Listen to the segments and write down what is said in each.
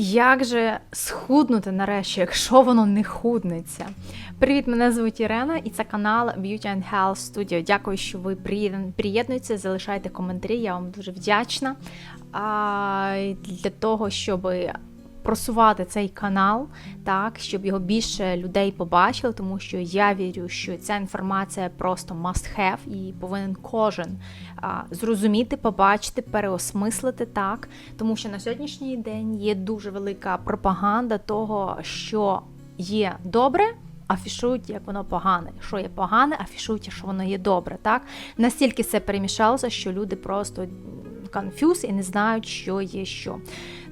Як же схуднути нарешті, якщо воно не худнеться? Привіт, мене звуть Ірена, і це канал Beauty and Health Studio. Дякую, що ви приєд- приєднуєтеся, залишайте коментарі. Я вам дуже вдячна. А, для того, щоб просувати цей канал, так, щоб його більше людей побачили, тому що я вірю, що ця інформація просто must have і повинен кожен а, зрозуміти, побачити, переосмислити так. Тому що на сьогоднішній день є дуже велика пропаганда того, що є добре. Афішують, як воно погане. Що є погане, афішують, що воно є добре. Так настільки це перемішалося, що люди просто конфюз і не знають, що є що.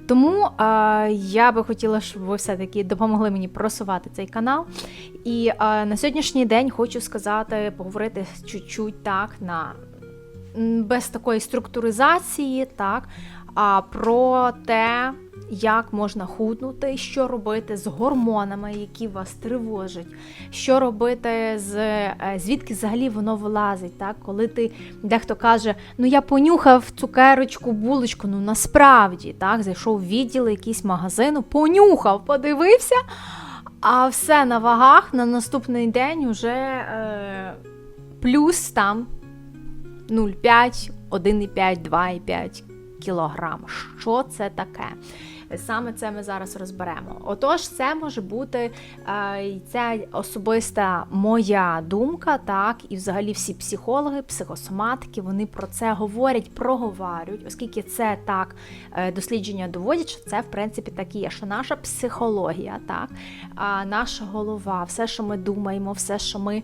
Тому е, я би хотіла, щоб ви все-таки допомогли мені просувати цей канал. І е, на сьогоднішній день хочу сказати, поговорити чуть-чуть так на без такої структуризації, так, а про те, як можна худнути, що робити з гормонами, які вас тривожать, що робити з е, звідки взагалі воно вилазить, так? Коли ти дехто каже, ну я понюхав цукерочку, булочку, ну насправді так, зайшов в відділ якийсь магазину, понюхав, подивився, а все на вагах на наступний день вже е, плюс там 0,5, 1,5, 2,5 кілограм. Що це таке? Саме це ми зараз розберемо. Отож, це може бути е, ця особиста моя думка, так, і взагалі всі психологи, психосоматики, вони про це говорять, проговорюють, оскільки це так е, дослідження доводять, що це в принципі так і є, що наша психологія, так, наша голова, все, що ми думаємо, все, що ми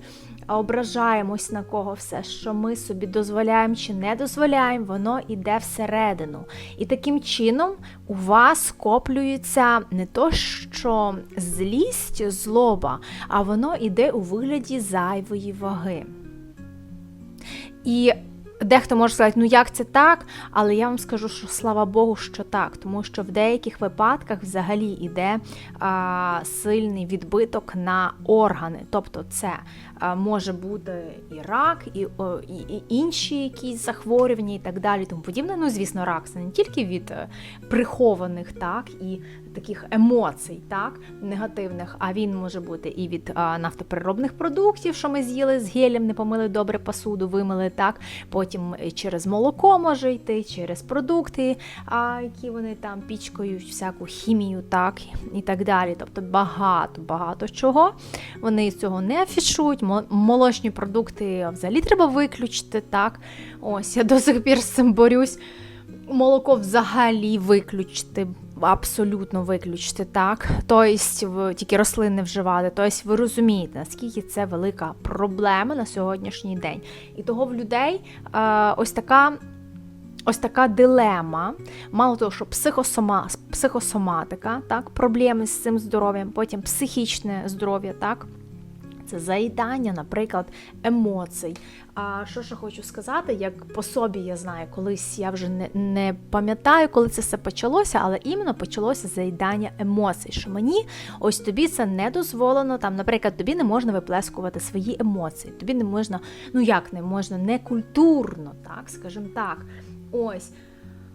ображаємось на кого, все, що ми собі дозволяємо чи не дозволяємо, воно йде всередину. І таким чином у вас скоплюється не то, що злість, злоба, а воно йде у вигляді зайвої ваги. І Дехто може сказати, ну як це так? Але я вам скажу, що слава Богу, що так, тому що в деяких випадках взагалі йде а, сильний відбиток на органи. Тобто це а, може бути і рак, і, о, і, і інші якісь захворювання, і так далі. Тому подібне. Ну, звісно, рак це не тільки від е, прихованих, так і таких емоцій, так негативних, а він може бути і від а, нафтопереробних продуктів, що ми з'їли з гелем, не помили добре посуду, вимили так. Потім е, через молоко може йти, через продукти, а, які вони там пічкають, всяку хімію, так і так далі. Тобто багато, багато чого. Вони цього не афішують. Молочні продукти взагалі треба виключити. Так, ось я до сих пір з цим борюсь. Молоко взагалі виключити. Абсолютно виключити так, тобто тільки рослини вживати. Тобто ви розумієте, наскільки це велика проблема на сьогоднішній день. І того в людей е, ось така. Ось така дилема. Мало того, що психосома, психосоматика, так, проблеми з цим здоров'ям, потім психічне здоров'я, так, це заїдання, наприклад, емоцій. А що ще хочу сказати, як по собі я знаю, колись я вже не, не пам'ятаю, коли це все почалося, але іменно почалося заїдання емоцій. Що мені ось тобі це не дозволено. Там, наприклад, тобі не можна виплескувати свої емоції. Тобі не можна, ну як не можна, не культурно, так, скажімо так. Ось.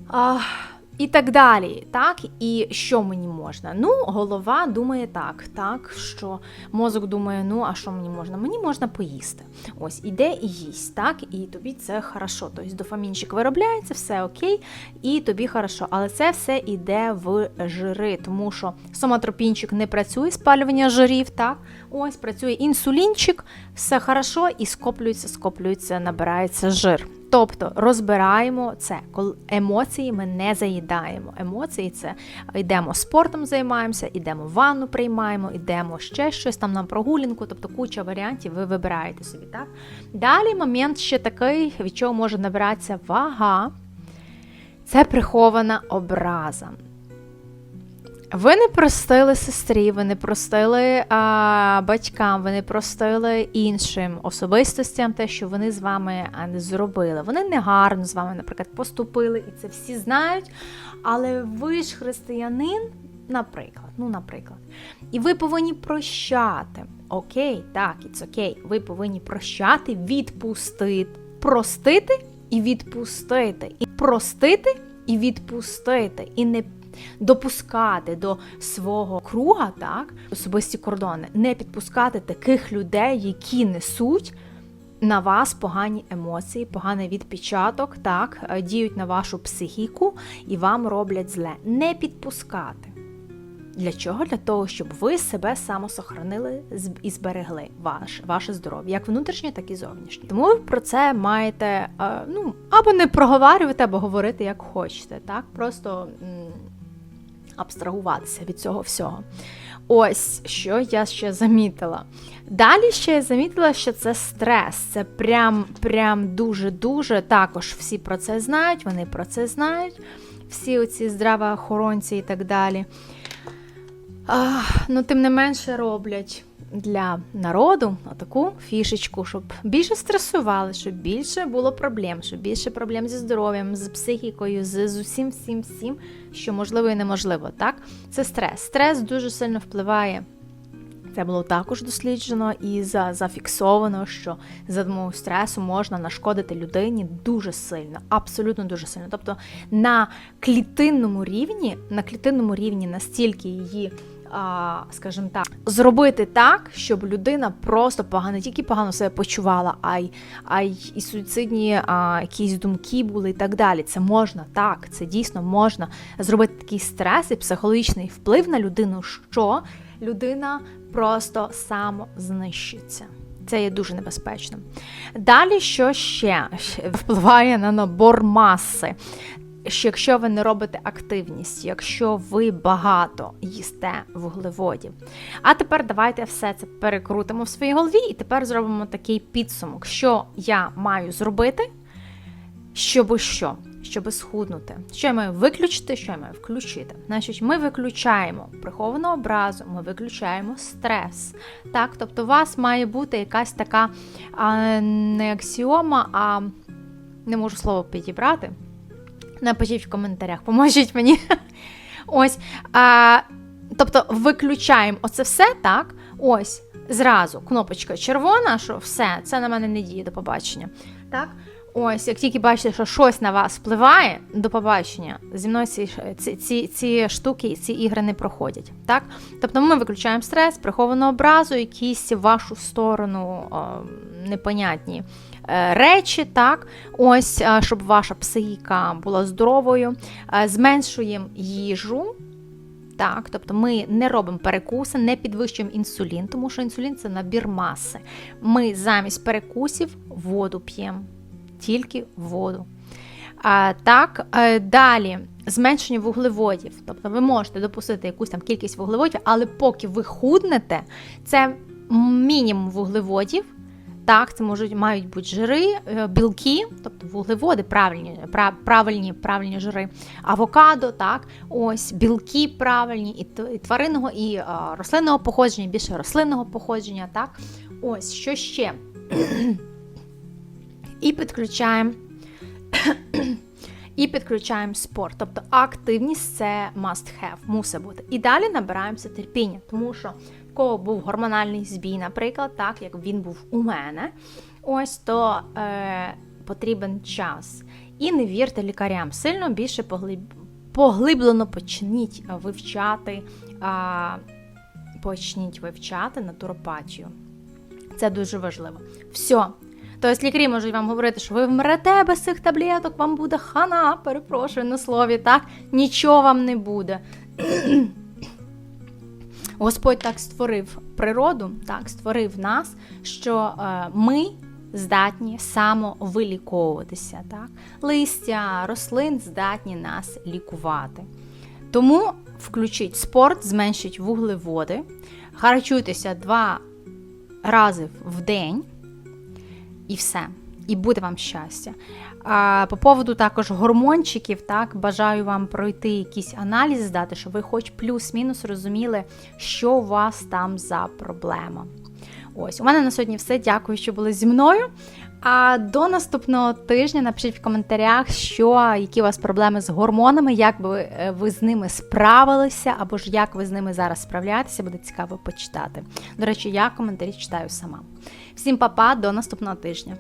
А, і так далі, так? І що мені можна? Ну, голова думає так, так, що мозок думає, ну а що мені можна? Мені можна поїсти. Ось, іде і їсть, так, і тобі це хорошо. Тобто дофамінчик виробляється, все окей, і тобі хорошо. Але це все йде в жири, тому що соматропінчик не працює, спалювання жирів, так? Ось працює інсулінчик, все хорошо, і скоплюється, скоплюється, набирається жир. Тобто розбираємо це, коли емоції ми не заїдаємо. Емоції це йдемо спортом, займаємося, йдемо в ванну приймаємо, йдемо ще щось там на прогулянку, тобто куча варіантів ви вибираєте собі. так? Далі момент ще такий, від чого може набиратися вага. Це прихована образа. Ви не простили сестрі, ви не простили а, батькам, ви не простили іншим особистостям те, що вони з вами не зробили. Вони негарно з вами, наприклад, поступили, і це всі знають. Але ви ж християнин, наприклад, ну, наприклад, і ви повинні прощати. Окей, так, it's окей. Ви повинні прощати, відпустити, простити і відпустити. І простити і відпустити. І не допускати до свого круга, так, особисті кордони, не підпускати таких людей, які несуть. На вас погані емоції, поганий відпечаток, так, е, діють на вашу психіку і вам роблять зле. Не підпускати. Для чого? Для того, щоб ви себе самосохранили і зберегли ваш, ваше здоров'я, як внутрішнє, так і зовнішнє. Тому ви про це маєте е, ну, або не проговарювати, або говорити як хочете. Так? Просто абстрагуватися від цього всього. Ось що я ще замітила. Далі ще я замітила, що це стрес. Це прям прям дуже-дуже також всі про це знають, вони про це знають, всі оці здравоохоронці і так далі. Ну, тим не менше роблять для народу таку фішечку, щоб більше стресували, щоб більше було проблем, щоб більше проблем зі здоров'ям, з психікою, з, з усім, всім, всім, що можливо і неможливо. Так, це стрес. Стрес дуже сильно впливає. Це було також досліджено і за, зафіксовано, що за допомогою стресу можна нашкодити людині дуже сильно, абсолютно дуже сильно. Тобто на клітинному рівні, на клітинному рівні настільки її. Скажімо так, зробити так, щоб людина просто погано, не тільки погано себе почувала, а й а й і суїцидні а, якісь думки були і так далі. Це можна так, це дійсно можна зробити такий стрес і психологічний вплив на людину, що людина просто самознищиться. Це є дуже небезпечним. Далі, що ще впливає на набор маси? Що якщо ви не робите активність, якщо ви багато їсте вуглеводів. А тепер давайте все це перекрутимо в своїй голові, і тепер зробимо такий підсумок, що я маю зробити, щоб що? Щоб схуднути. Що я маю виключити, що я маю включити. Значить, ми виключаємо приховану образу, ми виключаємо стрес. Так? Тобто, у вас має бути якась така а, не аксіома, а не можу слово підібрати. Напишіть в коментарях, поможіть мені. Ось. А, Тобто, виключаємо оце все, так? Ось. Зразу кнопочка червона, що все, це на мене не діє до побачення. Так? Ось, як тільки бачите, що щось на вас впливає, до побачення, зі мною ці, ці, ці, ці штуки, ці ігри не проходять. Так? Тобто ми виключаємо стрес, приховану образу, якісь в вашу сторону о, непонятні е, речі, так? Ось, е, щоб ваша психіка була здоровою, Е, зменшуємо їжу. Так, тобто ми не робимо перекуси, не підвищуємо інсулін, тому що інсулін це набір маси. Ми замість перекусів воду п'ємо, тільки воду. Так, е, далі зменшення вуглеводів. Тобто ви можете допустити якусь там кількість вуглеводів, але поки ви худнете, це мінімум вуглеводів. Так, це можуть мають бути жири, е, білки, тобто вуглеводи, правильні, правильні, правильні жири, авокадо, так, ось білки правильні, і тваринного, і рослинного походження, більше рослинного походження, так. Ось що ще. І підключаємо. І підключаємо спорт. Тобто активність це must have, мусить бути. І далі набираємося терпіння, тому що в кого був гормональний збій, наприклад, так як він був у мене, ось то е, потрібен час. І не вірте лікарям, сильно більше поглиб... поглиблено почніть вивчати, а, почніть вивчати натуропатію. Це дуже важливо. Все. Тобто лікарі можуть вам говорити, що ви вмрете без цих таблеток, вам буде хана, перепрошую на слові, так? Нічого вам не буде. Господь так створив природу, так, створив нас, що е, ми здатні самовиліковуватися. Так? Листя, рослин здатні нас лікувати. Тому включіть спорт, зменшіть вуглеводи, харчуйтеся два рази в день і все. І буде вам щастя. А, По поводу також гормончиків, так, бажаю вам пройти якийсь аналіз, здати, щоб ви хоч плюс-мінус розуміли, що у вас там за проблема. Ось, у мене на сьогодні все. Дякую, що були зі мною. А до наступного тижня напишіть в коментарях, що які у вас проблеми з гормонами, як би е, ви з ними справилися, або ж як ви з ними зараз справляєтеся, буде цікаво почитати. До речі, я коментарі читаю сама. Всім па-па, до наступного тижня.